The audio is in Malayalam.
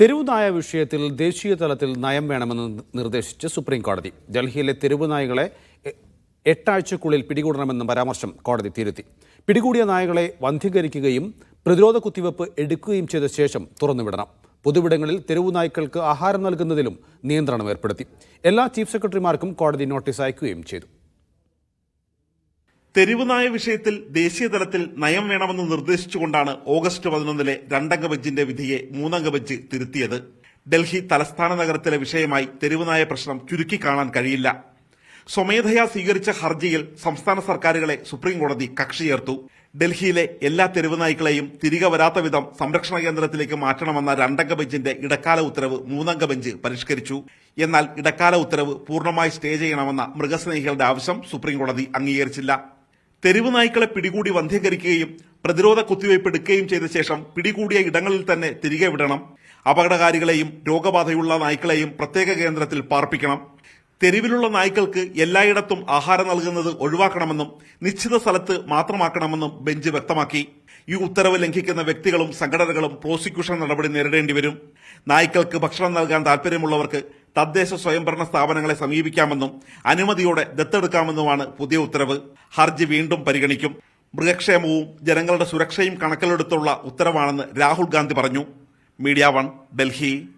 തെരുവ് നായ വിഷയത്തിൽ ദേശീയ തലത്തിൽ നയം വേണമെന്ന് നിർദ്ദേശിച്ച് സുപ്രീം കോടതി. ഡൽഹിയിലെ തെരുവുനായകളെ എട്ടാഴ്ചക്കുള്ളിൽ പിടികൂടണമെന്ന പരാമർശം കോടതി തിരുത്തി. പിടികൂടിയ നായകളെ വന്ധീകരിക്കുകയും പ്രതിരോധ കുത്തിവയ്പ് എടുക്കുകയും ചെയ്ത ശേഷം തുറന്നുവിടണം. പൊതുവിടങ്ങളിൽ തെരുവുനായ്ക്കൾക്ക് ആഹാരം നൽകുന്നതിലും നിയന്ത്രണം ഏർപ്പെടുത്തി. എല്ലാ ചീഫ് സെക്രട്ടറിമാർക്കും കോടതി നോട്ടീസ് അയക്കുകയും ചെയ്തു. തെരുവ് നായ വിഷയത്തിൽ ദേശീയ തലത്തിൽ നയം വേണമെന്ന് നിർദ്ദേശിച്ചുകൊണ്ടാണ് ഓഗസ്റ്റ് പതിനൊന്നിലെ രണ്ടംഗ ബെഞ്ചിന്റെ വിധിയെ മൂന്നംഗ ബെഞ്ച് തിരുത്തിയത്. ഡൽഹി തലസ്ഥാന നഗരത്തിലെ വിഷയമായി തെരുവുനായ പ്രശ്നം ചുരുക്കി കാണാൻ കഴിയില്ല. സ്വമേധയാ സ്വീകരിച്ച ഹർജിയിൽ സംസ്ഥാന സർക്കാരുകളെ സുപ്രീംകോടതി കക്ഷി ചേർത്തു ഡൽഹിയിലെ എല്ലാ തെരുവുനായ്ക്കളെയും തിരികെ വരാത്ത വിധം സംരക്ഷണ കേന്ദ്രത്തിലേക്ക് മാറ്റണമെന്ന രണ്ടംഗ ബെഞ്ചിന്റെ ഇടക്കാല ഉത്തരവ് മൂന്നംഗ ബെഞ്ച് പരിഷ്കരിച്ചു. എന്നാൽ ഇടക്കാല ഉത്തരവ് പൂർണമായി സ്റ്റേ ചെയ്യണമെന്ന മൃഗസ്നേഹികളുടെ ആവശ്യം സുപ്രീംകോടതി അംഗീകരിച്ചില്ല. തെരുവ് നായ്ക്കളെ പിടികൂടി വന്ധ്യീകരിക്കുകയും പ്രതിരോധ കുത്തിവയ്പ് എടുക്കുകയും ചെയ്ത ശേഷം പിടികൂടിയ ഇടങ്ങളിൽ തന്നെ തിരികെ വിടണം. അപകടകാരികളെയും രോഗബാധയുള്ള നായ്ക്കളെയും പ്രത്യേക കേന്ദ്രത്തിൽ പാർപ്പിക്കണം. തെരുവിലുള്ള നായ്ക്കൾക്ക് എല്ലായിടത്തും ആഹാരം നൽകുന്നത് ഒഴിവാക്കണമെന്നും നിശ്ചിത സ്ഥലത്ത് മാത്രമാക്കണമെന്നും ബെഞ്ച് വ്യക്തമാക്കി. ഈ ഉത്തരവ് ലംഘിക്കുന്ന വ്യക്തികളും സംഘടനകളും പ്രോസിക്യൂഷൻ നടപടി നേരിടേണ്ടി വരും. നായ്ക്കൾക്ക് ഭക്ഷണം നൽകാൻ താൽപര്യമുള്ളവർക്ക് തദ്ദേശ സ്വയംഭരണ സ്ഥാപനങ്ങളെ സമീപിക്കാമെന്നും അനുമതിയോടെ ദത്തെടുക്കാമെന്നുമാണ് പുതിയ ഉത്തരവ്. ഹർജി വീണ്ടും പരിഗണിക്കും. മൃഗക്ഷേമവും ജനങ്ങളുടെ സുരക്ഷയും കണക്കിലെടുത്തുള്ള ഉത്തരവാണെന്ന് രാഹുൽ ഗാന്ധി പറഞ്ഞു. Media one Delhi.